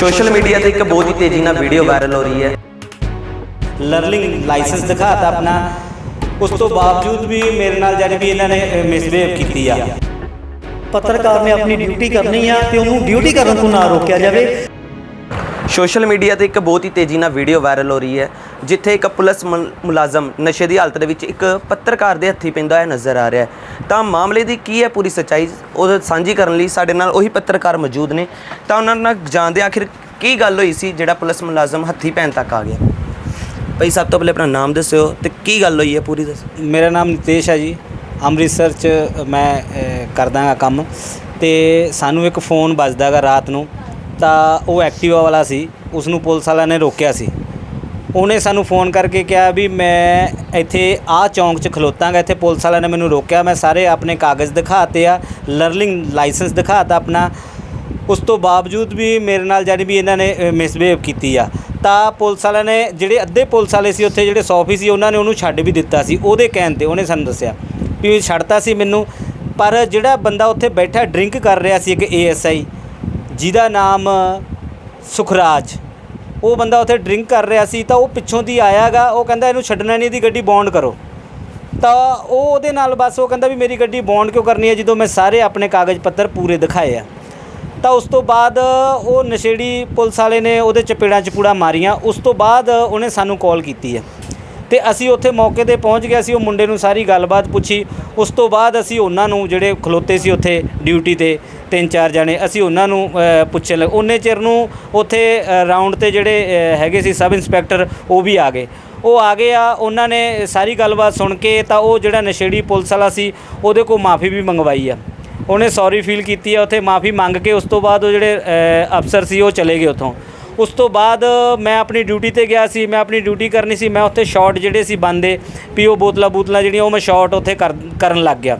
Social media ਤੇ ਇੱਕ ਬਹੁਤ ਹੀ ਤੇਜ਼ੀ ਨਾਲ ਵੀਡੀਓ ਵਾਇਰਲ ਹੋ ਰਹੀ ਹੈ ਲਰਨਿੰਗ ਲਾਇਸੈਂਸ ਦਿਖਾਤਾ ਆਪਣਾ ਉਸ ਤੋਂ ਬਾਵਜੂਦ ਵੀ ਮੇਰੇ ਨਾਲ ਜਾਨੀ ਵੀ ਇਹਨਾਂ ਨੇ ਮਿਸਬਿਹੇਵ ਕੀਤੀ ਆ ਪੱਤਰਕਾਰ ਨੇ ਆਪਣੀ ਡਿਊਟੀ ਕਰਨੀ ਆ ਤੇ ਉਹਨੂੰ ਡਿਊਟੀ ਕਰਨ ਤੋਂ ਨਾ ਰੋਕਿਆ ਜਾਵੇ ਸੋਸ਼ਲ ਮੀਡੀਆ ਤੇ ਇੱਕ ਬਹੁਤ ਹੀ ਤੇਜ਼ੀ ਨਾਲ ਵੀਡੀਓ ਵਾਇਰਲ ਹੋ ਰਹੀ ਹੈ ਜਿੱਥੇ ਇੱਕ ਪੁਲਿਸ ਮੁਲ- ਮੁਲਾਜ਼ਮ ਨਸ਼ੇ ਦੀ ਹਾਲਤ ਦੇ ਵਿੱਚ ਇੱਕ ਪੱਤਰਕਾਰ ਦੇ ਹੱਥੀ ਪੈਂਦਾ ਹੋਇਆ ਨਜ਼ਰ ਆ ਰਿਹਾ ਹੈ। ਤਾਂ ਮਾਮਲੇ ਦੀ ਕੀ ਹੈ ਪੂਰੀ ਸੱਚਾਈ ਉਹ ਸਾਂਝੀ ਕਰਨ ਲਈ ਸਾਡੇ ਨਾਲ ਉਹੀ ਪੱਤਰਕਾਰ ਮੌਜੂਦ ਨੇ। ਤਾਂ ਉਹਨਾਂ ਨਾਲ ਜਾਣਦੇ ਆਖਿਰ ਕੀ ਗੱਲ ਹੋਈ ਸੀ ਜਿਹੜਾ ਪੁਲਿਸ ਮੁਲਾਜ਼ਮ ਹੱਥੀ ਪੈਣ ਤੱਕ ਆ ਗਿਆ। ਭਾਈ ਸਭ ਤੋਂ ਪਹਿਲੇ ਆਪਣਾ ਨਾਮ ਦੱਸਿਓ ਤੇ ਕੀ ਗੱਲ ਹੋਈ ਹੈ ਪੂਰੀ ਦੱਸੋ ਮੇਰਾ ਨਾਮ ਨਿਤੇਸ਼ ਹੈ ਜੀ। ਅੰਮ੍ਰਿਤਸਰ ਚ ਮੈਂ ਅਹ, ਕਰਦਾ ਹਾਂ ਕੰਮ। ਤੇ ਸਾਨੂੰ ਇੱਕ ਫੋਨ ਵੱਜਦਾਗਾ ਰਾਤ ਨੂੰ। ਤਾਂ ਉਹ ਐਕਟਿਵਾ ਵਾਲਾ ਸੀ ਉਸ ਨੂੰ ਪੁਲਿਸ ਵਾਲਿਆਂ ਨੇ ਰੋਕਿਆ ਸੀ। ਉਹਨੇ ਸਾਨੂੰ ਫੋਨ ਕਰਕੇ ਕਿਹਾ ਵੀ ਮੈਂ ਇੱਥੇ ਆਹ ਚੌਂਕ 'ਚ ਖਲੋਤਾਂਗਾ, ਇੱਥੇ ਪੁਲਿਸ ਵਾਲਿਆਂ ਨੇ ਮੈਨੂੰ ਰੋਕਿਆ, ਮੈਂ ਸਾਰੇ ਆਪਣੇ ਕਾਗਜ਼ ਦਿਖਾਤੇ ਆ, ਲਰਨਿੰਗ ਲਾਇਸੈਂਸ ਦਿਖਾਤਾ ਆਪਣਾ। ਉਸ ਤੋਂ ਬਾਵਜੂਦ ਵੀ ਮੇਰੇ ਨਾਲ ਜਾਨੀ ਵੀ ਇਹਨਾਂ ਨੇ ਮਿਸਬਿਹੇਵ ਕੀਤੀ ਆ। ਤਾਂ ਪੁਲਿਸ ਵਾਲਿਆਂ ਨੇ ਜਿਹੜੇ ਅੱਧੇ ਪੁਲਿਸ ਵਾਲੇ ਸੀ ਉੱਥੇ, ਜਿਹੜੇ ਸੌਫੀ ਸੀ ਉਹਨਾਂ ਨੇ ਉਹਨੂੰ ਛੱਡ ਵੀ ਦਿੱਤਾ ਸੀ। ਉਹਦੇ ਕਹਿਣ ਤੇ ਉਹਨੇ ਸਾਨੂੰ ਦੱਸਿਆ ਵੀ ਛੱਡਤਾ ਸੀ ਮੈਨੂੰ। ਪਰ ਜਿਹੜਾ ਬੰਦਾ ਉੱਥੇ ਬੈਠਾ, ਡਰਿੰਕ ਕਰ ਰਿਹਾ ਸੀ ਇੱਕ ਏਐਸਆਈ ਜਿਹਦਾ ਨਾਮ ਸੁਖਰਾਜ। ਉਹ ਬੰਦਾ ਉੱਥੇ ਡਰਿੰਕ ਕਰ ਰਿਹਾ ਸੀ ਤਾਂ ਉਹ ਪਿੱਛੋਂ ਦੀ ਆਇਆਗਾ, ਉਹ ਕਹਿੰਦਾ ਇਹਨੂੰ ਛੱਡਣਾ ਨਹੀਂ, ਇਹਦੀ ਗੱਡੀ ਬੌਂਡ ਕਰੋ। ਤਾਂ ਉਹ ਉਹਦੇ ਨਾਲ ਬਸ ਉਹ ਕਹਿੰਦਾ ਵੀ ਮੇਰੀ ਗੱਡੀ ਬੌਂਡ ਕਿਉਂ ਕਰਨੀ ਹੈ, ਜਦੋਂ ਮੈਂ ਸਾਰੇ ਆਪਣੇ ਕਾਗਜ਼ ਪੱਤਰ ਪੂਰੇ ਦਿਖਾਏ ਆ। ਤਾਂ ਉਸ ਤੋਂ ਬਾਅਦ ਉਹ ਨਸ਼ੇੜੀ ਪੁਲਿਸ ਵਾਲੇ ਨੇ ਉਹਦੇ ਚਪੇੜਾਂ ਚਪੂੜਾ ਮਾਰੀਆਂ। ਉਸ ਤੋਂ ਬਾਅਦ ਉਹਨੇ ਸਾਨੂੰ ਕਾਲ ਕੀਤੀ ਹੈ। ਤੇ ਅਸੀਂ ਉੱਥੇ ਮੌਕੇ ਤੇ ਪਹੁੰਚ ਗਏ ਸੀ ਉਹ ਮੁੰਡੇ ਨੂੰ ਸਾਰੀ ਗੱਲਬਾਤ ਪੁੱਛੀ। ਉਸ ਤੋਂ ਬਾਅਦ ਅਸੀਂ ਉਹਨਾਂ ਨੂੰ ਜਿਹੜੇ ਖਲੋਤੇ ਸੀ ਉੱਥੇ ਡਿਊਟੀ ਤੇ ਤਿੰਨ ਚਾਰ ਜਣੇ ਅਸੀਂ ਉਹਨਾਂ ਨੂੰ ਅ, ਪੁੱਛਣ ਲੱਗੇ। ਉਹਨੇ ਚਿਰ ਨੂੰ ਉੱਥੇ ਅ, ਰਾਉਂਡ ਤੇ ਜਿਹੜੇ ਹੈਗੇ ਸੀ ਸਬ ਇੰਸਪੈਕਟਰ ਉਹ ਵੀ ਆ ਗਏ। ਉਹ ਆ ਗਏ ਆ ਉਹਨਾਂ ਨੇ ਸਾਰੀ ਗੱਲਬਾਤ ਸੁਣ ਕੇ ਤਾਂ ਉਹ ਜਿਹੜਾ ਨਸ਼ੇੜੀ ਪੁਲਿਸ ਵਾਲਾ ਸੀ ਉਹਦੇ ਕੋਲ ਮਾਫੀ ਵੀ ਮੰਗਵਾਈ ਆ। ਉਹਨੇ ਸੌਰੀ ਫੀਲ ਕੀਤੀ ਆ ਉੱਥੇ ਮਾਫੀ ਮੰਗ ਕੇ ਉਸ ਤੋਂ ਬਾਅਦ ਉਹ ਜਿਹੜੇ ਅਫਸਰ ਸੀ ਉਹ ਚਲੇ ਗਏ ਉੱਥੋਂ। ਉਸ ਤੋਂ ਬਾਅਦ ਮੈਂ ਆਪਣੀ ਡਿਊਟੀ ਤੇ ਗਿਆ ਸੀ ਮੈਂ ਆਪਣੀ ਡਿਊਟੀ ਕਰਨੀ ਸੀ ਮੈਂ ਉੱਥੇ ਸ਼ਾਟ ਜਿਹੜੇ ਸੀ ਬੰਦੇ ਪੀਓ ਬੋਤਲਾਂ ਬੂਤਲਾਂ ਜਿਹੜੀਆਂ ਉਹ ਮੈਂ ਸ਼ਾਟ ਉੱਥੇ ਕਰਨ ਲੱਗ ਗਿਆ।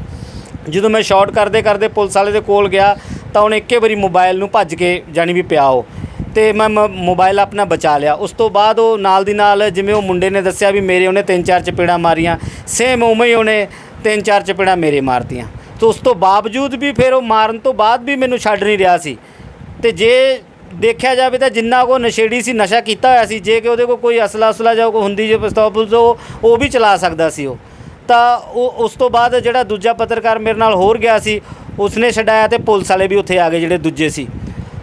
ਜਦੋਂ ਮੈਂ ਸ਼ਾਟ ਕਰਦੇ ਕਰਦੇ ਪੁਲਿਸ ਵਾਲੇ ਦੇ ਕੋਲ ਗਿਆ, ਤਾਂ ਉਹਨੇ ਇੱਕੇ ਵਾਰੀ ਮੋਬਾਈਲ ਨੂੰ ਭੱਜ ਕੇ ਜਾਣੀ ਵੀ ਪਿਆ ਉਹ। ਤੇ ਮੈਂ ਮ- ਮੋਬਾਈਲ ਆਪਣਾ ਬਚਾ ਲਿਆ। ਉਸ ਤੋਂ ਬਾਅਦ ਉਹ ਨਾਲ ਦੀ ਨਾਲ ਜਿਵੇਂ ਉਹ ਮੁੰਡੇ ਨੇ ਦੱਸਿਆ ਵੀ ਮੇਰੇ ਉਹਨੇ ਤਿੰਨ ਚਾਰ ਚਪੇੜਾਂ ਮਾਰੀਆਂ ਸੇਮ ਉਵੇਂ ਹੀ ਉਹਨੇ ਤਿੰਨ ਚਾਰ ਚਪੇੜਾਂ ਮੇਰੇ ਮਾਰਤੀਆਂ। ਤੇ ਉਸ ਤੋਂ ਬਾਵਜੂਦ ਵੀ ਫਿਰ ਉਹ ਮਾਰਨ ਤੋਂ ਬਾਅਦ ਵੀ ਮੈਨੂੰ ਛੱਡ ਨਹੀਂ ਰਿਹਾ ਸੀ। ਤੇ ਜੇ ਦੇਖਿਆ ਜਾਵੇ ਤਾਂ ਜਿੰਨਾ ਕੋ ਨਸ਼ੇੜੀ ਸੀ, ਨਸ਼ਾ ਕੀਤਾ ਹੋਇਆ ਸੀ, ਜੇ ਕਿ ਉਹਦੇ ਕੋਲ ਕੋਈ ਅਸਲਾ ਅਸਲਾ ਜਾਂ ਕੋਈ ਹੁੰਦੀ ਜੇ ਪਿਸਤੌਲ ਉਹ ਵੀ ਚਲਾ ਸਕਦਾ ਸੀ ਉਹ। ਤਾਂ ਉਹ ਉਸ ਤੋਂ ਬਾਅਦ ਜਿਹੜਾ ਦੂਜਾ ਪੱਤਰਕਾਰ ਮੇਰੇ ਨਾਲ ਹੋਰ ਗਿਆ ਸੀ ਉਸਨੇ ਛਡਾਇਆ ਤੇ ਪੁਲਿਸ ਵਾਲੇ ਵੀ ਉੱਥੇ ਆ ਗਏ ਜਿਹੜੇ ਦੂਜੇ ਸੀ।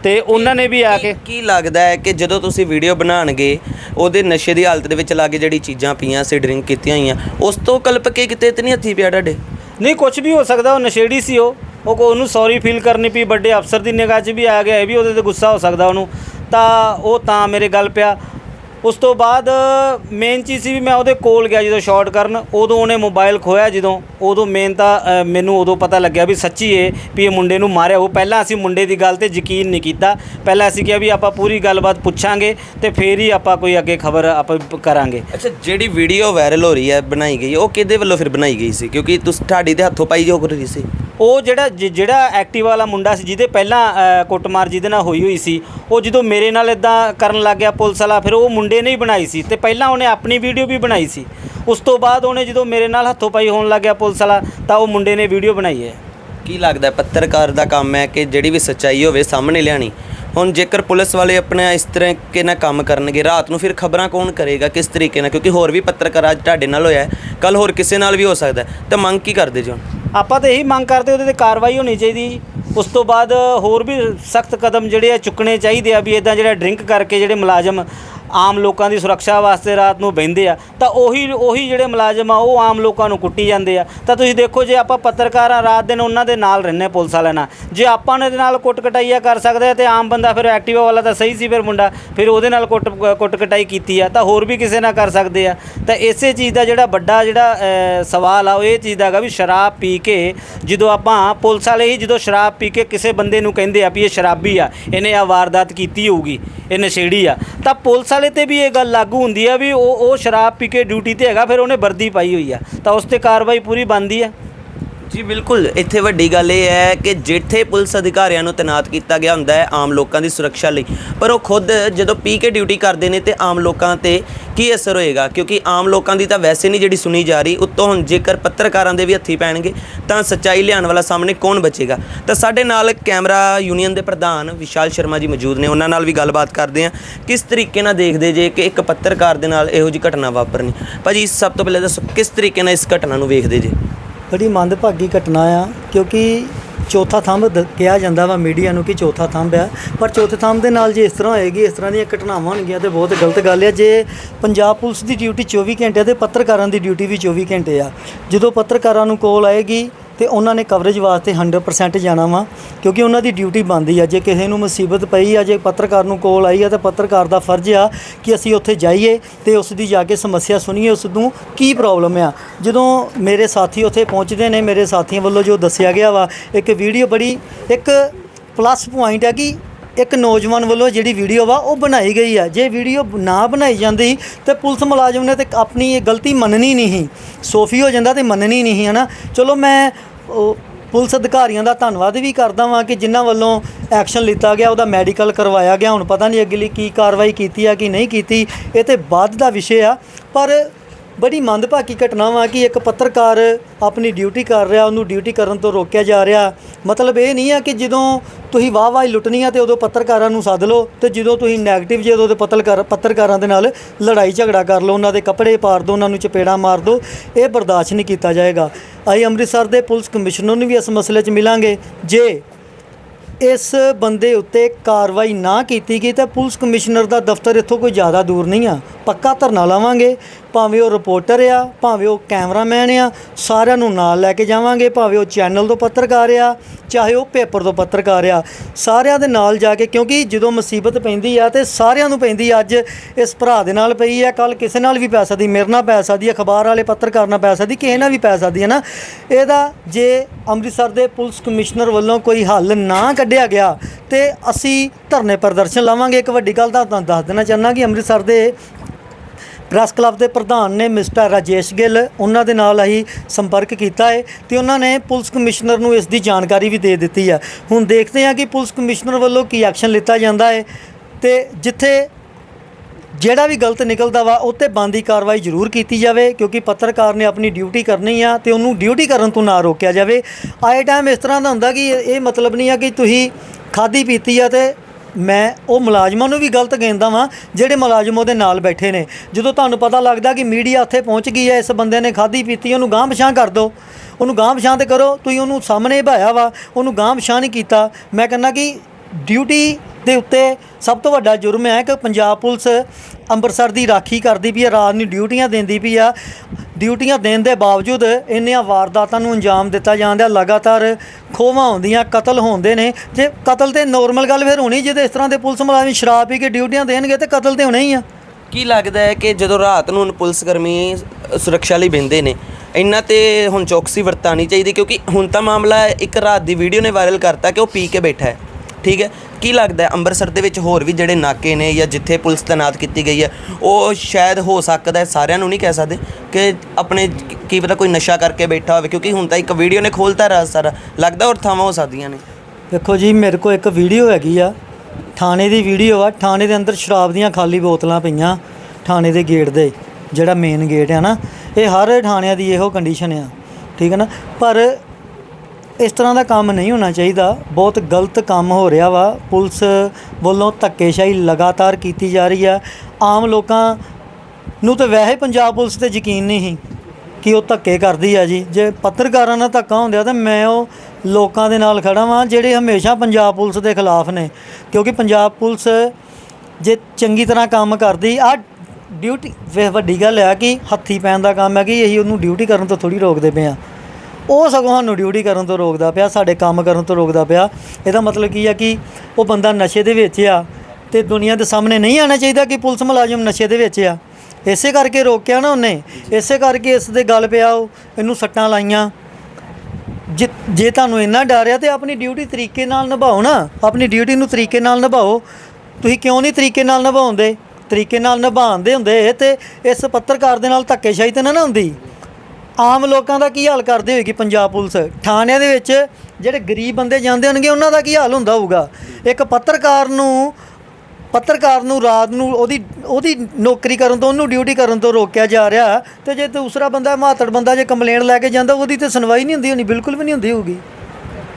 ਤੇ ਉਹਨਾਂ ਨੇ ਵੀ ਆ ਕੇ ਕੀ- ਲੱਗਦਾ ਹੈ ਕਿ ਜਦੋਂ ਤੁਸੀਂ ਵੀਡੀਓ ਬਣਾਣਗੇ ਉਹਦੇ ਨਸ਼ੇ ਦੀ ਹਾਲਤ ਦੇ ਵਿੱਚ ਲਾ ਕੇ ਜਿਹੜੀ ਚੀਜ਼ਾਂ ਪੀਆਂ ਸੀ ਡਰਿੰਕ ਕੀਤੀਆਂ ਹੋਈਆਂ ਉਸ ਤੋਂ ਕਲਪ ਕੇ ਕਿਤੇ ਨਹੀਂ ਹੱਥੀ ਪਿਆ ਤੁਹਾਡੇ? ਨਹੀਂ ਕੁਝ ਵੀ ਹੋ ਸਕਦਾ ਉਹ ਨਸ਼ੇੜੀ ਸੀ ਉਹ। ਉਹ ਕੋ ਉਹਨੂੰ ਸੌਰੀ ਫੀਲ ਕਰਨੀ ਪਈ ਵੱਡੇ ਅਫਸਰ ਦੀ ਨਿਗਾਹ 'ਚ ਵੀ ਆ ਗਿਆ ਇਹ ਵੀ ਉਹਦੇ ਤੇ ਗੁੱਸਾ ਹੋ ਸਕਦਾ ਉਹਨੂੰ। ਤਾਂ ਉਹ ਤਾਂ ਮੇਰੇ ਗੱਲ ਪਿਆ। ਉਸ ਤੋਂ ਬਾਅਦ ਮੇਨ ਚੀਜ਼ ਸੀ ਵੀ ਮੈਂ ਉਹਦੇ ਕੋਲ ਗਿਆ ਜਦੋਂ ਸ਼ਾਟ ਕਰਨ। ਉਦੋਂ ਉਹਨੇ ਮੋਬਾਈਲ ਖੋਇਆ ਜਦੋਂ। ਉਦੋਂ ਮੇਨ ਤਾਂ ਮੈਨੂੰ ਉਦੋਂ ਪਤਾ ਲੱਗਿਆ ਵੀ ਸੱਚੀ ਇਹ, ਵੀ ਇਹ ਮੁੰਡੇ ਨੂੰ ਮਾਰਿਆ। ਉਹ ਪਹਿਲਾਂ ਅਸੀਂ ਮੁੰਡੇ ਦੀ ਗੱਲ ਤੇ ਯਕੀਨ ਨਹੀਂ ਕੀਤਾ। ਪਹਿਲਾਂ ਅਸੀਂ ਕਿਹਾ ਵੀ ਆਪਾਂ ਪੂਰੀ ਗੱਲਬਾਤ ਪੁੱਛਾਂਗੇ ਤੇ ਫੇਰ ਹੀ ਆਪਾਂ ਕੋਈ ਅੱਗੇ ਖਬਰ ਆਪਾਂ ਕਰਾਂਗੇ। ਅੱਛਾ, ਜਿਹੜੀ ਵੀਡੀਓ ਵਾਇਰਲ ਹੋ ਰਹੀ ਹੈ, ਬਣਾਈ ਗਈ, ਉਹ ਕਿਹਦੇ ਵੱਲੋਂ ਫਿਰ ਬਣਾਈ ਗਈ ਸੀ? ਕਿਉਂਕਿ ਤੁਸੀਂ, ਤੁਹਾਡੀ ਦੇ ਹੱਥੋਂ ਪਾਈ ਜੋ ਕਰ ਰਹੀ ਸੀ। ਉਹ ਜਿਹੜਾ ਜਿ- ਜਿਹੜਾ ਐਕਟਿਵ ਵਾਲਾ ਮੁੰਡਾ ਸੀ ਜਿਹਦੇ ਪਹਿਲਾਂ ਅ, ਕੁੱਟਮਾਰ ਜਿਹਦੇ ਨਾਲ ਹੋਈ ਹੋਈ ਸੀ ਉਹ ਜਦੋਂ ਮੇਰੇ ਨਾਲ ਇਦਾਂ ਕਰਨ ਲੱਗ ਗਿਆ ਪੁਲਿਸ ਵਾਲਾ ਫਿਰ ਉਹ ਮੁੰਡੇ ਨੇ ਹੀ ਬਣਾਈ ਸੀ ਤੇ ਪਹਿਲਾਂ ਉਹਨੇ ਆਪਣੀ ਵੀਡੀਓ ਵੀ ਬਣਾਈ ਸੀ। ਉਸ ਤੋਂ ਬਾਅਦ ਉਹਨੇ ਜਦੋਂ ਮੇਰੇ ਨਾਲ ਹੱਥੋਂ ਪਾਈ ਹੋਣ ਲੱਗ ਗਿਆ ਪੁਲਿਸ ਵਾਲਾ ਤਾਂ ਉਹ ਮੁੰਡੇ ਨੇ ਵੀਡੀਓ ਬਣਾਈ ਹੈ। ਕੀ ਲੱਗਦਾ ਹੈ ਪੱਤਰਕਾਰ ਦਾ ਕੰਮ ਹੈ ਕਿ ਜਿਹੜੀ ਵੀ ਸੱਚਾਈ ਹੋਵੇ ਸਾਹਮਣੇ ਲਿਆਣੀ ਹੁਣ ਜੇਕਰ ਪੁਲਿਸ ਵਾਲੇ ਆਪਣੇ ਇਸ ਤਰੀਕੇ ਨਾਲ ਕੰਮ ਕਰਨਗੇ ਰਾਤ ਨੂੰ ਫਿਰ ਖਬਰਾਂ ਕੌਣ ਕਰੇਗਾ ਕਿਸ ਤਰੀਕੇ ਨਾਲ? ਕਿਉਂਕਿ ਹੋਰ ਵੀ ਪੱਤਰਕਾਰ ਅੱਜ ਤੁਹਾਡੇ ਨਾਲ ਹੋਇਆ ਹੈ ਕੱਲ ਹੋਰ ਕਿਸੇ ਨਾਲ ਵੀ ਹੋ ਸਕਦਾ ਹੈ। ਤਾਂ ਮੰਗ ਕੀ ਕਰਦੇ ਜੀ ਹੁਣ? ਆਪਾਂ ਤਾਂ ਇਹੀ ਮੰਗ ਕਰਦੇ ਉਹਦੇ ਤੇ ਕਾਰਵਾਈ ਹੋਣੀ ਚਾਹੀਦੀ। ਉਸ ਤੋਂ ਬਾਅਦ ਹੋਰ ਵੀ ਸਖਤ ਕਦਮ ਜਿਹੜੇ ਆ ਚੁੱਕਣੇ ਚਾਹੀਦੇ ਆ ਵੀ ਇਦਾਂ ਜਿਹੜਾ ਡਰਿੰਕ ਕਰਕੇ ਜਿਹੜੇ ਮੁਲਾਜ਼ਮ ਆਮ ਲੋਕਾਂ ਦੀ ਸੁਰੱਖਿਆ ਵਾਸਤੇ ਰਾਤ ਨੂੰ ਬਹਿੰਦੇ ਆ, ਤਾਂ ਉਹੀ ਉਹੀ ਜਿਹੜੇ ਮੁਲਾਜ਼ਮ ਆ, ਉਹ ਆਮ ਲੋਕਾਂ ਨੂੰ ਕੁੱਟੀ ਜਾਂਦੇ ਆ। ਤਾਂ ਤੁਸੀਂ ਦੇਖੋ, ਜੇ ਆਪਾਂ ਪੱਤਰਕਾਰ ਆ ਰਾਤ ਦਿਨ ਉਹਨਾਂ ਦੇ ਨਾਲ ਰਹਿੰਦੇ ਪੁਲਿਸ ਵਾਲਿਆਂ ਨਾਲ, ਜੇ ਆਪਾਂ ਉਹਨਾਂ ਦੇ ਨਾਲ ਕੁੱਟ ਕਟਾਈਆ ਕਰ ਸਕਦੇ ਆ, ਤੇ ਆਮ ਬੰਦਾ ਫਿਰ ਐਕਟਿਵਾ ਵਾਲਾ ਤਾਂ ਸਹੀ ਸੀ ਫਿਰ ਮੁੰਡਾ, ਫਿਰ ਉਹਦੇ ਨਾਲ ਕੁੱਟ ਕੁੱਟ ਕਟਾਈ ਕੀਤੀ ਆ, ਤਾਂ ਹੋਰ ਵੀ ਕਿਸੇ ਨਾਲ ਕਰ ਸਕਦੇ ਆ। ਤਾਂ ਇਸੇ ਚੀਜ਼ ਦਾ ਜਿਹੜਾ ਵੱਡਾ ਜਿਹੜਾ ਸਵਾਲ ਆ, ਉਹ ਇਹ ਚੀਜ਼ ਦਾ ਹੈਗਾ ਵੀ ਸ਼ਰਾਬ ਪੀ ਕੇ ਜਦੋਂ ਆਪਾਂ ਪੁਲਿਸ ਵਾਲੇ ਹੀ ਜਦੋਂ ਸ਼ਰਾਬ ਪੀ ਕੇ ਕਿਸੇ ਬੰਦੇ ਨੂੰ ਕਹਿੰਦੇ ਆ ਵੀ ਇਹ ਸ਼ਰਾਬੀ ਆ, ਇਹਨੇ ਆ ਵਾਰਦਾਤ ਕੀਤੀ ਹੋਊਗੀ, ਇਹ ਨਸ਼ੇੜੀ ਆ, ਤਾਂ ਪੁਲਿਸ ਵਾਲੇ ਤੇ ਵੀ ਇਹ ਗੱਲ ਲਾਗੂ ਹੁੰਦੀ ਆ ਵੀ ਉਹ ਉਹ ਸ਼ਰਾਬ ਪੀ ਕੇ ਡਿਊਟੀ ਤੇ ਹੈਗਾ, ਫਿਰ ਉਹਨੇ ਵਰਦੀ ਪਾਈ ਹੋਈ ਆ। ਤਾਂ ਉਸ ਤੇ ਕਾਰਵਾਈ ਪੂਰੀ ਬਣਦੀ ਆ? ਜੀ, ਬਿਲਕੁਲ। ਇੱਥੇ ਵੱਡੀ ਗੱਲ ਇਹ ਹੈ ਕਿ ਜਿੱਥੇ ਪੁਲਿਸ ਅਧਿਕਾਰੀਆਂ ਨੂੰ ਤੈਨਾਤ ਕੀਤਾ ਗਿਆ ਹੁੰਦਾ ਹੈ, ਆਮ ਲੋਕਾਂ ਦੀ ਸੁਰੱਖਿਆ ਲਈ। ਪਰ ਉਹ ਖੁਦ ਜਦੋਂ ਪੀ ਕੇ ਡਿਊਟੀ ਕਰਦੇ ਨੇ ਤੇ ਆਮ ਲੋਕਾਂ ਤੇ ਕੀ ਅਸਰ ਹੋਏਗਾ? ਕਿਉਂਕਿ ਆਮ ਲੋਕਾਂ ਦੀ ਤਾਂ ਵੈਸੇ ਨਹੀਂ ਜਿਹੜੀ ਸੁਣੀ ਜਾ ਰਹੀ, ਉੱਤੋਂ ਹੁਣ ਜੇਕਰ ਪੱਤਰਕਾਰਾਂ ਦੇ ਵੀ ਹੱਥੀ ਪੈਣਗੇ, ਤਾਂ ਸੱਚਾਈ ਲਿਆਉਣ ਵਾਲਾ ਸਾਹਮਣੇ ਕੌਣ ਬਚੇਗਾ? ਤਾਂ ਸਾਡੇ ਨਾਲ ਕੈਮਰਾ ਯੂਨੀਅਨ ਦੇ ਪ੍ਰਧਾਨ ਵਿਸ਼ਾਲ ਸ਼ਰਮਾ ਜੀ ਮੌਜੂਦ ਨੇ। ਉਹਨਾਂ ਨਾਲ ਵੀ ਗੱਲਬਾਤ ਕਰਦੇ ਹਾਂ। ਕਿਸ ਤਰੀਕੇ ਨਾਲ ਦੇਖਦੇ ਜੇ ਕਿ ਇੱਕ ਪੱਤਰਕਾਰ ਦੇ ਨਾਲ ਇਹੋ ਜਿਹੀ ਘਟਨਾ ਵਾਪਰਨੀ? ਭਾਜੀ ਸਭ ਤੋਂ ਪਹਿਲਾਂ ਦੱਸੋ, ਕਿਸ ਤਰੀਕੇ ਨਾਲ ਇਸ ਘਟਨਾ ਨੂੰ ਵੇਖਦੇ ਜੇ? ਬੜੀ ਮੰਦਭਾਗੀ ਘਟਨਾ ਆ, ਕਿਉਂਕਿ ਚੌਥਾ ਥੰਬ ਦ- ਕਿਹਾ ਜਾਂਦਾ ਵਾ ਮੀਡੀਆ ਨੂੰ ਕਿ ਚੌਥਾ ਥੰਬ ਆ। ਪਰ ਚੌਥੇ ਥੰਬ ਦੇ ਨਾਲ ਜੇ ਇਸ ਤਰ੍ਹਾਂ ਹੋਏਗੀ, ਇਸ ਤਰ੍ਹਾਂ ਦੀਆਂ ਘਟਨਾਵਾਂ ਹੋਣਗੀਆਂ ਤੇ ਬਹੁਤ ਗਲਤ ਗੱਲ ਆ। ਜੇ ਪੰਜਾਬ ਪੁਲਿਸ ਦੀ ਡਿਊਟੀ 24 ਘੰਟੇ ਆ ਤੇ ਪੱਤਰਕਾਰਾਂ ਦੀ ਡਿਊਟੀ ਵੀ 24 ਘੰਟੇ ਆ। ਜਦੋਂ ਪੱਤਰਕਾਰਾਂ ਨੂੰ ਕੋਲ ਆਏਗੀ ਤੇ ਉਹਨਾਂ ਨੇ ਕਵਰੇਜ ਵਾਸਤੇ 100% ਜਾਣਾ ਵਾ, ਕਿਉਂਕਿ ਉਹਨਾਂ ਦੀ ਡਿਊਟੀ ਬਣਦੀ ਆ। ਜੇ ਕਿਸੇ ਨੂੰ ਮੁਸੀਬਤ ਪਈ ਆ, ਜੇ ਪੱਤਰਕਾਰ ਨੂੰ ਕੋਲ ਆਈ ਆ, ਤਾਂ ਪੱਤਰਕਾਰ ਦਾ ਫਰਜ਼ ਆ ਕਿ ਅਸੀਂ ਉੱਥੇ ਜਾਈਏ ਤੇ ਉਸ ਦੀ ਜਾ ਕੇ ਸਮੱਸਿਆ ਸੁਣੀਏ, ਉਸ ਨੂੰ ਕੀ ਪ੍ਰੋਬਲਮ ਆ। ਜਦੋਂ ਮੇਰੇ ਸਾਥੀ ਉੱਥੇ ਪਹੁੰਚਦੇ ਨੇ, ਮੇਰੇ ਸਾਥੀਆਂ ਵੱਲੋਂ ਜੋ ਦੱਸਿਆ ਗਿਆ ਵਾ, ਇੱਕ ਵੀਡੀਓ ਬੜੀ, ਇੱਕ ਪਲੱਸ ਪੁਆਇੰਟ ਹੈ ਕਿ ਇੱਕ ਨੌਜਵਾਨ ਵੱਲੋਂ ਜਿਹੜੀ ਵੀਡੀਓ ਵਾ, ਉਹ ਬਣਾਈ ਗਈ ਆ। ਜੇ ਵੀਡੀਓ ਨਾ ਬਣਾਈ ਜਾਂਦੀ, ਤੇ ਪੁਲਿਸ ਮੁਲਾਜ਼ਮ ਨੇ ਤੇ ਆਪਣੀ ਇਹ ਗਲਤੀ ਮੰਨਣੀ ਨਹੀਂ ਸੀ। ਸੋਫੀ ਹੋ ਜਾਂਦਾ ਤੇ ਮੰਨਣੀ ਨਹੀਂ ਸੀ, ਹਨਾ? ਚਲੋ ਮੈਂ ਉਹ ਪੁਲਿਸ ਅਧਿਕਾਰੀਆਂ ਦਾ ਧੰਨਵਾਦ ਵੀ ਕਰਦਾ ਵਾਂ ਕਿ ਜਿਨ੍ਹਾਂ ਵੱਲੋਂ ਐਕਸ਼ਨ ਲਿੱਤਾ ਗਿਆ, ਉਹਦਾ ਮੈਡੀਕਲ ਕਰਵਾਇਆ ਗਿਆ। ਹੁਣ ਪਤਾ ਨਹੀਂ ਅਗਲੀ ਕੀ ਕਾਰਵਾਈ ਕੀਤੀ ਆ, ਕਿ ਨਹੀਂ ਕੀਤੀ। ਇਹ ਤੇ ਬਾਅਦ ਦਾ ਵਿਸ਼ੇ ਆ, ਪਰ ਬੜੀ ਮੰਦਭਾਗੀ ਘਟਨਾ ਵਾ ਕਿ ਇੱਕ ਪੱਤਰਕਾਰ ਆਪਣੀ ਡਿਊਟੀ ਕਰ ਰਿਹਾ, ਉਹਨੂੰ ਡਿਊਟੀ ਕਰਨ ਤੋਂ ਰੋਕਿਆ ਜਾ ਰਿਹਾ। ਮਤਲਬ ਇਹ ਨਹੀਂ ਆ ਕਿ ਜਦੋਂ ਤੁਸੀਂ ਵਾਹ ਵਾਹ ਲੁੱਟਣੀ ਆ ਤੇ ਉਦੋਂ ਪੱਤਰਕਾਰਾਂ ਨੂੰ ਸੱਦ ਲਓ ਤੇ ਜਦੋਂ ਤੁਸੀਂ ਨੈਗੇਟਿਵ ਜੇ ਉਦੋਂ ਤੇ ਪੱਤਰਕਾਰ ਪੱਤਰਕਾਰਾਂ ਦੇ ਨਾਲ ਲੜਾਈ ਝਗੜਾ ਕਰ ਲਓ, ਉਹਨਾਂ ਦੇ ਕੱਪੜੇ ਪਾੜ ਦਿਓ ਉਹਨਾਂ ਨੂੰ ਚਪੇੜਾ ਮਾਰ ਦਿਓ ਇਹ ਬਰਦਾਸ਼ਤ ਨਹੀਂ ਕੀਤਾ ਜਾਏਗਾ। ਅਸੀਂ ਅੰਮ੍ਰਿਤਸਰ ਦੇ ਪੁਲਿਸ ਕਮਿਸ਼ਨਰ ਨੂੰ ਵੀ ਇਸ ਮਸਲੇ 'ਚ ਮਿਲਾਂਗੇ। ਜੇ ਇਸ ਬੰਦੇ ਉੱਤੇ ਕਾਰਵਾਈ ਨਾ ਕੀਤੀ ਗਈ ਤਾਂ ਪੁਲਿਸ ਕਮਿਸ਼ਨਰ ਦਾ ਦਫ਼ਤਰ ਇੱਥੋਂ ਕੋਈ ਜ਼ਿਆਦਾ ਦੂਰ ਨਹੀਂ ਆ। ਪੱਕਾ ਧਰਨਾ ਲਾਵਾਂਗੇ। ਭਾਵੇਂ ਉਹ ਰਿਪੋਰਟਰ ਆ, ਭਾਵੇਂ ਉਹ ਕੈਮਰਾਮੈਨ ਆ, ਸਾਰਿਆਂ ਨੂੰ ਨਾਲ ਲੈ ਕੇ ਜਾਵਾਂਗੇ, ਭਾਵੇਂ ਉਹ ਚੈਨਲ ਤੋਂ ਪੱਤਰਕਾਰ ਆ, ਚਾਹੇ ਉਹ ਪੇਪਰ ਤੋਂ ਪੱਤਰਕਾਰ ਆ। ਸਾਰਿਆਂ ਦੇ ਨਾਲ ਜਾ ਕੇ, ਕਿਉਂਕਿ ਜਦੋਂ ਮੁਸੀਬਤ ਪੈਂਦੀ ਆ ਤੇ ਸਾਰਿਆਂ ਨੂੰ ਪੈਂਦੀ ਅੱਜ, ਇਸ ਭਰਾ ਦੇ ਨਾਲ ਪਈ ਆ ਕੱਲ ਕਿਸੇ ਨਾਲ ਵੀ ਪੈ ਸਕਦੀ, ਮੇਰੇ ਨਾਲ ਪੈ ਸਕਦੀ ਅਖਬਾਰ ਵਾਲੇ ਪੱਤਰਕਾਰ ਨਾਲ ਪੈ ਸਕਦੀ, ਕਿਸੇ ਨਾਲ ਵੀ ਪੈ ਸਕਦੀ ਹੈ ਨਾ। ਇਹਦਾ ਜੇ ਅੰਮ੍ਰਿਤਸਰ ਦੇ ਪੁਲਿਸ ਕਮਿਸ਼ਨਰ ਵੱਲੋਂ ਕੋਈ ਹੱਲ ਨਾ ਕੱਢਿਆ ਗਿਆ, ਤੇ ਅਸੀਂ ਧਰਨੇ ਪ੍ਰਦਰਸ਼ਨ ਲਾਵਾਂਗੇ। ਇੱਕ ਵੱਡੀ ਗੱਲ ਤਾਂ ਤੁਹਾਨੂੰ ਦੱਸ ਦੇਣਾ ਚਾਹੁੰਦਾ ਕਿ ਅੰਮ੍ਰਿਤਸਰ ਦੇ ਪ੍ਰੈਸ ਕਲੱਬ ਦੇ ਪ੍ਰਧਾਨ ਨੇ ਮਿਸਟਰ ਰਾਜੇਸ਼ ਗਿੱਲ ਉਹਨਾਂ ਦੇ ਨਾਲ ਅਸੀਂ ਸੰਪਰਕ ਕੀਤਾ ਹੈ ਤੇ ਉਹਨਾਂ ਨੇ ਪੁਲਿਸ ਕਮਿਸ਼ਨਰ ਨੂੰ ਇਸ ਦੀ ਜਾਣਕਾਰੀ ਵੀ ਦੇ ਦਿੱਤੀ ਹੈ। ਹੁਣ ਦੇਖਦੇ ਹਾਂ ਕਿ ਪੁਲਿਸ ਕਮਿਸ਼ਨਰ ਵੱਲੋਂ ਕੀ ਐਕਸ਼ਨ ਲਿੱਤਾ ਜਾਂਦਾ ਹੈ ਤੇ ਜਿੱਥੇ ਜਿਹੜਾ ਵੀ ਗਲਤ ਨਿਕਲਦਾ ਵਾ, ਉਹ 'ਤੇ ਬੰਦੀ ਕਾਰਵਾਈ ਜ਼ਰੂਰ ਕੀਤੀ ਜਾਵੇ, ਕਿਉਂਕਿ ਪੱਤਰਕਾਰ ਨੇ ਆਪਣੀ ਡਿਊਟੀ ਕਰਨੀ ਆ ਤੇ ਉਹਨੂੰ ਡਿਊਟੀ ਕਰਨ ਤੋਂ ਨਾ ਰੋਕਿਆ ਜਾਵੇ। ਆਏ ਟਾਈਮ ਇਸ ਤਰ੍ਹਾਂ ਦਾ ਹੁੰਦਾ ਕਿ ਇਹ ਇਹ ਮਤਲਬ ਨਹੀਂ ਆ ਕਿ ਤੁਸੀਂ ਖਾਦੀ ਪੀਤੀ ਆ ਤੇ ਮੈਂ ਉਹ ਮੁਲਾਜ਼ਮਾਂ ਨੂੰ ਵੀ ਗਲਤ ਕਹਿੰਦਾ ਵਾਂ, ਜਿਹੜੇ ਮੁਲਾਜ਼ਮ ਉਹਦੇ ਨਾਲ ਬੈਠੇ ਨੇ। ਜਦੋਂ ਤੁਹਾਨੂੰ ਪਤਾ ਲੱਗਦਾ ਕਿ ਮੀਡੀਆ ਉੱਥੇ ਪਹੁੰਚ ਗਈ ਹੈ, ਇਸ ਬੰਦੇ ਨੇ ਖਾਦੀ ਪੀਤੀ, ਉਹਨੂੰ ਗਾਂਹ ਪਛਾਂ ਕਰ ਦਿਓ ਉਹਨੂੰ ਗਾਂਹ ਪਛਾਂ ਤੇ ਕਰੋ, ਤੁਸੀਂ ਉਹਨੂੰ ਸਾਹਮਣੇ ਭਾਇਆ ਵਾ, ਉਹਨੂੰ ਗਾਂਹ ਪਛਾਂ ਨਹੀਂ ਕੀਤਾ। ਮੈਂ ਕਹਿੰਦਾ ਕਿ ਡਿਊਟੀ ਦੇ ਉੱਤੇ ਸਭ ਤੋਂ ਵੱਡਾ ਜੁਰਮ ਹੈ ਕਿ ਪੰਜਾਬ ਪੁਲਿਸ ਅੰਮ੍ਰਿਤਸਰ ਦੀ ਰਾਖੀ ਕਰਦੀ ਪਈ ਹੈ, ਰਾਤ ਨੂੰ ਡਿਊਟੀਆਂ ਦਿੰਦੀ ਪਈ ਆ। ਡਿਊਟੀਆਂ ਦੇਣ ਦੇ ਬਾਵਜੂਦ ਇੰਨੀਆਂ ਵਾਰਦਾਤਾਂ ਨੂੰ ਅੰਜਾਮ ਦਿੱਤਾ ਜਾਂਦਾ ਲਗਾਤਾਰ ਖੋਵਾਂ ਹੁੰਦੀਆਂ ਕਤਲ ਹੁੰਦੇ ਨੇ। ਜੇ ਕਤਲ ਤੇ ਨੋਰਮਲ ਗੱਲ ਫਿਰ ਹੋਣੀ, ਜੇ ਇਸ ਤਰ੍ਹਾਂ ਦੇ ਪੁਲਿਸ ਮੁਲਾਜ਼ਮ ਸ਼ਰਾਬ ਪੀ ਕੇ ਡਿਊਟੀਆਂ ਦੇਣਗੇ ਤੇ ਕਤਲ ਤੇ ਹੋਣਾ ਹੀ ਆ। ਕੀ ਲੱਗਦਾ ਹੈ ਕਿ ਜਦੋਂ ਰਾਤ ਨੂੰ ਹੁਣ ਪੁਲਿਸ ਕਰਮੀ ਸੁਰੱਖਿਆ ਲਈ ਬਹਿੰਦੇ ਨੇ ਇਹਨਾਂ ਤੇ ਹੁਣ ਚੌਕਸੀ ਵਰਤਾਣੀ ਚਾਹੀਦੀ ਕਿਉਂਕਿ ਹੁਣ ਤਾਂ ਮਾਮਲਾ ਇੱਕ ਰਾਤ ਦੀ ਵੀਡੀਓ ਨੇ ਵਾਇਰਲ ਕਰਤਾ ਕਿ ਉਹ ਪੀ ਕੇ ਬੈਠਾ ਹੈ। ਠੀਕ ਹੈ? ਕੀ ਲੱਗਦਾ ਅੰਮ੍ਰਿਤਸਰ ਦੇ ਵਿੱਚ ਹੋਰ ਵੀ ਜਿਹੜੇ ਨਾਕੇ ਨੇ ਜਾਂ ਜਿੱਥੇ ਪੁਲਿਸ ਤੈਨਾਤ ਕੀਤੀ ਗਈ ਹੈ, ਉਹ ਸ਼ਾਇਦ ਹੋ ਸਕਦਾ ਹੈ, ਸਾਰਿਆਂ ਨੂੰ ਨਹੀਂ ਕਹਿ ਸਕਦੇ ਕਿ ਆਪਣੇ ਕੀ- ਕੀ ਪਤਾ ਕੋਈ ਨਸ਼ਾ ਕਰਕੇ ਬੈਠਾ ਹੋਵੇ, ਕਿਉਂਕਿ ਹੁਣ ਤਾਂ ਇੱਕ ਵੀਡੀਓ ਨੇ ਖੋਲਤਾ ਰਾਜ ਸਾਰਾ। ਲੱਗਦਾ ਹੋਰ ਥਾਵਾਂ ਹੋ ਸਕਦੀਆਂ ਨੇ। ਦੇਖੋ ਜੀ, ਮੇਰੇ ਕੋਲ ਇੱਕ ਵੀਡੀਓ ਹੈਗੀ ਆ। ਥਾਣੇ ਦੀ ਵੀਡੀਓ ਆ। ਥਾਣੇ ਦੇ ਅੰਦਰ ਸ਼ਰਾਬ ਦੀਆਂ ਖਾਲੀ ਬੋਤਲਾਂ ਪਈਆਂ ਥਾਣੇ ਦੇ ਗੇਟ ਦੇ, ਜਿਹੜਾ ਮੇਨ ਗੇਟ ਹੈ ਨਾ। ਇਹ ਹਰ ਥਾਣਿਆਂ ਦੀ ਇਹੋ ਕੰਡੀਸ਼ਨ ਆ। ਠੀਕ ਹੈ ਨਾ? ਪਰ ਇਸ ਤਰ੍ਹਾਂ ਦਾ ਕੰਮ ਨਹੀਂ ਹੋਣਾ ਚਾਹੀਦਾ। ਬਹੁਤ ਗਲਤ ਕੰਮ ਹੋ ਰਿਹਾ ਵਾ। ਪੁਲਿਸ ਵੱਲੋਂ ਧੱਕੇਸ਼ਾਹੀ ਲਗਾਤਾਰ ਕੀਤੀ ਜਾ ਰਹੀ ਆ। ਆਮ ਲੋਕਾਂ ਨੂੰ ਤਾਂ ਵੈਸੇ ਪੰਜਾਬ ਪੁਲਿਸ ਤੇ ਯਕੀਨ ਨਹੀਂ ਸੀ ਕਿ ਉਹ ਧੱਕੇ ਕਰਦੀ ਆ ਜੀ। ਜੇ ਪੱਤਰਕਾਰਾਂ ਨਾਲ ਧੱਕਾ ਹੁੰਦਾ ਤਾਂ ਮੈਂ ਉਹ ਲੋਕਾਂ ਦੇ ਨਾਲ ਖੜਾ ਵਾਂ ਜਿਹੜੇ ਹਮੇਸ਼ਾ ਪੰਜਾਬ ਪੁਲਿਸ ਦੇ ਖਿਲਾਫ ਨੇ। ਕਿਉਂਕਿ ਪੰਜਾਬ ਪੁਲਿਸ ਜੇ ਚੰਗੀ ਤਰ੍ਹਾਂ ਕੰਮ ਕਰਦੀ ਆ ਡਿਊਟੀ ਵੱਡੀ ਗੱਲ ਆ ਕਿ ਹੱਥੀ ਪੈਣ ਦਾ ਕੰਮ ਹੈ ਕਿ ਅਸੀਂ ਉਹਨੂੰ ਡਿਊਟੀ ਕਰਨ ਤੋਂ ਥੋੜੀ ਰੋਕਦੇ ਪਏ ਆ। ਉਹ ਸਗੋਂ ਸਾਨੂੰ ਡਿਊਟੀ ਕਰਨ ਤੋਂ ਰੋਕਦਾ ਪਿਆ, ਸਾਡੇ ਕੰਮ ਕਰਨ ਤੋਂ ਰੋਕਦਾ ਪਿਆ। ਇਹਦਾ ਮਤਲਬ ਕੀ ਆ ਕਿ ਉਹ ਬੰਦਾ ਨਸ਼ੇ ਦੇ ਵਿੱਚ ਆ ਤੇ ਦੁਨੀਆ ਦੇ ਸਾਹਮਣੇ ਨਹੀਂ ਆਣਾ ਚਾਹੀਦਾ ਕਿ ਪੁਲਿਸ ਮੁਲਾਜ਼ਮ ਨਸ਼ੇ ਦੇ ਵਿੱਚ ਆ। ਇਸੇ ਕਰਕੇ ਰੋਕਿਆ ਨਾ ਉਹਨੇ। ਇਸੇ ਕਰਕੇ ਇਸ ਦੇ ਗੱਲ ਪਿਆ ਉਹ, ਇਹਨੂੰ ਸੱਟਾਂ ਲਾਈਆਂ। ਜੇ ਜੇ ਤੁਹਾਨੂੰ ਇੰਨਾ ਡਰ ਆ ਤੇ ਆਪਣੀ ਡਿਊਟੀ ਤਰੀਕੇ ਨਾਲ ਨਿਭਾਓ ਨਾ। ਆਪਣੀ ਡਿਊਟੀ ਨੂੰ ਤਰੀਕੇ ਨਾਲ ਨਿਭਾਓ। ਤੁਸੀਂ ਕਿਉਂ ਨਹੀਂ ਤਰੀਕੇ ਨਾਲ ਨਿਭਾਉਂਦੇ? ਤਰੀਕੇ ਨਾਲ ਨਿਭਾਉਂਦੇ ਹੁੰਦੇ ਤੇ ਇਸ ਪੱਤਰਕਾਰ ਦੇ ਨਾਲ ਧੱਕੇਸ਼ਾਹੀ ਤੇ ਨਾ ਨਾ ਹੁੰਦੀ। ਆਮ ਲੋਕਾਂ ਦਾ ਕੀ ਹਾਲ ਕਰਦੇ ਹੋਏਗੀ ਪੰਜਾਬ ਪੁਲਿਸ? ਥਾਣਿਆਂ ਦੇ ਵਿੱਚ ਜਿਹੜੇ ਗਰੀਬ ਬੰਦੇ ਜਾਂਦੇ ਹੋਣਗੇ, ਉਹਨਾਂ ਦਾ ਕੀ ਹਾਲ ਹੁੰਦਾ ਹੋਊਗਾ? ਇੱਕ ਪੱਤਰਕਾਰ ਨੂੰ ਪੱਤਰਕਾਰ ਨੂੰ ਰਾਤ ਨੂੰ ਉਹਦੀ ਉਹਦੀ ਨੌਕਰੀ ਕਰਨ ਤੋਂ, ਉਹਨੂੰ ਡਿਊਟੀ ਕਰਨ ਤੋਂ ਰੋਕਿਆ ਜਾ ਰਿਹਾ ਤੇ ਜੇ ਦੂਸਰਾ ਬੰਦਾ, ਮਾਤੜ ਬੰਦਾ ਜੇ ਕੰਪਲੇਂਟ ਲੈ ਕੇ ਜਾਂਦਾ, ਉਹਦੀ ਤੇ ਸੁਣਵਾਈ ਨਹੀਂ ਹੁੰਦੀ ਹੋਣੀ, ਬਿਲਕੁਲ ਵੀ ਨਹੀਂ ਹੁੰਦੀ ਹੋਊਗੀ।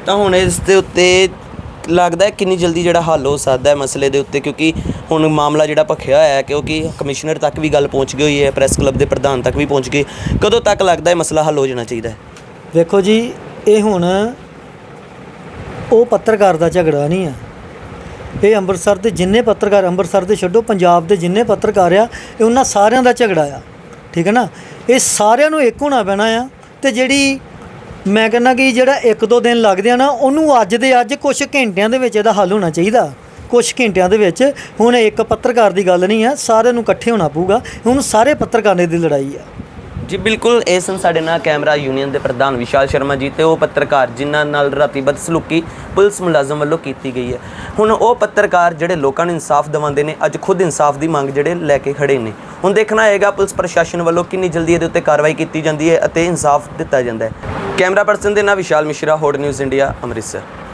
ਤਾਂ ਹੁਣ ਇਸ ਦੇ ਉੱਤੇ ਲੱਗਦਾ ਹੈ ਕਿੰਨੀ ਜਲਦੀ ਜਿਹੜਾ ਹੱਲ ਹੋ ਸਕਦਾ ਹੈ ਮਸਲੇ ਦੇ ਉੱਤੇ? ਕਿਉਂਕਿ ਹੁਣ ਮਾਮਲਾ ਜਿਹੜਾ ਭਖਿਆ ਹੋਇਆ ਹੈ ਕਿਉਂਕਿ ਕਮਿਸ਼ਨਰ ਤੱਕ ਵੀ ਗੱਲ ਪਹੁੰਚ ਗਈ ਹੋਈ ਹੈ, ਪ੍ਰੈਸ ਕਲੱਬ ਦੇ ਪ੍ਰਧਾਨ ਤੱਕ ਵੀ ਪਹੁੰਚ ਗਈ ਕਦੋਂ ਤੱਕ ਲੱਗਦਾ ਹੈ ਮਸਲਾ ਹੱਲ ਹੋ ਜਾਣਾ ਚਾਹੀਦਾ ਹੈ? ਵੇਖੋ ਜੀ, ਇਹ ਹੁਣ ਉਹ ਪੱਤਰਕਾਰ ਦਾ ਝਗੜਾ ਨਹੀਂ ਆ ਇਹ ਅੰਮ੍ਰਿਤਸਰ ਦੇ ਜਿੰਨੇ ਪੱਤਰਕਾਰ, ਅੰਮ੍ਰਿਤਸਰ ਦੇ ਛੱਡੋ, ਪੰਜਾਬ ਦੇ ਜਿੰਨੇ ਪੱਤਰਕਾਰ ਆ, ਇਹ ਉਹਨਾਂ ਸਾਰਿਆਂ ਦਾ ਝਗੜਾ ਆ। ਠੀਕ ਹੈ ਨਾ? ਇਹ ਸਾਰਿਆਂ ਨੂੰ ਇੱਕ ਹੋਣਾ ਪੈਣਾ ਆ ਤੇ ਜਿਹੜੀ ਮੈਂ ਕਹਿੰਦਾ ਕਿ ਜਿਹੜਾ ਇੱਕ ਦੋ ਦਿਨ ਲੱਗਦੇ ਆ ਨਾ, ਉਹਨੂੰ ਅੱਜ ਦੇ ਅੱਜ ਕੁਝ ਘੰਟਿਆਂ ਦੇ ਵਿੱਚ ਇਹਦਾ ਹੱਲ ਹੋਣਾ ਚਾਹੀਦਾ। ਕੁਝ ਘੰਟਿਆਂ ਦੇ ਵਿੱਚ। ਹੁਣ ਇੱਕ ਪੱਤਰਕਾਰ ਦੀ ਗੱਲ ਨਹੀਂ ਆ, ਸਾਰਿਆਂ ਨੂੰ ਇਕੱਠੇ ਹੋਣਾ ਪਊਗਾ। ਹੁਣ ਸਾਰੇ ਪੱਤਰਕਾਰਾਂ ਦੀ ਲੜਾਈ ਆ। ਜੀ, ਬਿਲਕੁਲ ਇਹ ਸਨ ਸਾਡੇ ਨਾਲ ਕੈਮਰਾ ਯੂਨੀਅਨ ਦੇ ਪ੍ਰਧਾਨ ਵਿਸ਼ਾਲ ਸ਼ਰਮਾ ਜੀ ਤੇ ਉਹ ਪੱਤਰਕਾਰ ਜਿਨ੍ਹਾਂ ਨਾਲ ਰਾਤੀ ਬਦਸਲੂਕੀ ਪੁਲਿਸ ਮੁਲਾਜ਼ਮ ਵੱਲੋਂ ਕੀਤੀ ਗਈ ਹੈ। ਹੁਣ ਉਹ ਪੱਤਰਕਾਰ ਜਿਹੜੇ ਲੋਕਾਂ ਨੂੰ ਇਨਸਾਫ ਦਿਵਾਉਂਦੇ ਨੇ, ਅੱਜ ਖੁਦ ਇਨਸਾਫ ਦੀ ਮੰਗ ਜਿਹੜੇ ਲੈ ਕੇ ਖੜੇ ਨੇ। ਹੁਣ ਦੇਖਣਾ ਆਏਗਾ ਪੁਲਿਸ ਪ੍ਰਸ਼ਾਸਨ ਵੱਲੋਂ ਕਿੰਨੀ ਜਲਦੀ ਇਹਦੇ ਉੱਤੇ ਕਾਰਵਾਈ ਕੀਤੀ ਜਾਂਦੀ ਹੈ ਅਤੇ ਇਨਸਾਫ ਦਿੱਤਾ ਜਾਂਦਾ ਹੈ। ਕੈਮਰਾ ਪਰਸਨ ਦੇ ਨਾਲ ਵਿਸ਼ਾਲ ਮਿਸ਼ਰਾ ਹੋਡ ਨਿਊਜ਼ ਇੰਡੀਆ, ਅੰਮ੍ਰਿਤਸਰ।